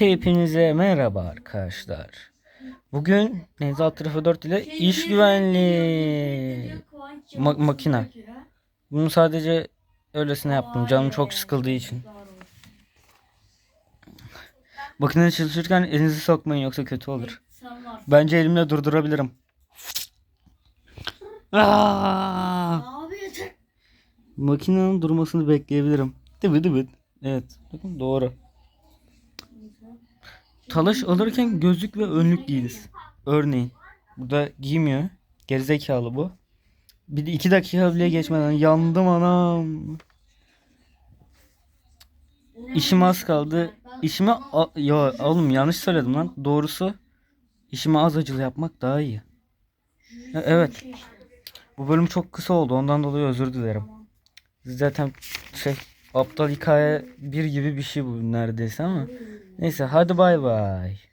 Hepinize merhaba arkadaşlar. Bugün Nevzat Tarafa 4 ile iş güvenliği Ma- makine. Bunu sadece öylesine yaptım. Canım çok sıkıldığı için. Makine çalışırken elinizi sokmayın yoksa kötü olur. Bence elimle durdurabilirim. Aa! Yeter. Makinenin durmasını bekleyebilirim. Dıbı dıbı. Evet. Bakın doğru. Talaş alırken gözlük ve önlük giyiniz. Örneğin. Burada giymiyor. Gerizekalı bu. Bir de iki dakika bile geçmeden yandım anam. İşim az kaldı. İşime ya oğlum yanlış söyledim lan. Doğrusu işime az acılı yapmak daha iyi. Evet. Bu bölüm çok kısa oldu. Ondan dolayı özür dilerim. Zaten şey aptal hikaye bir gibi bir şey bu neredeyse ama. Neyse hadi bay bay.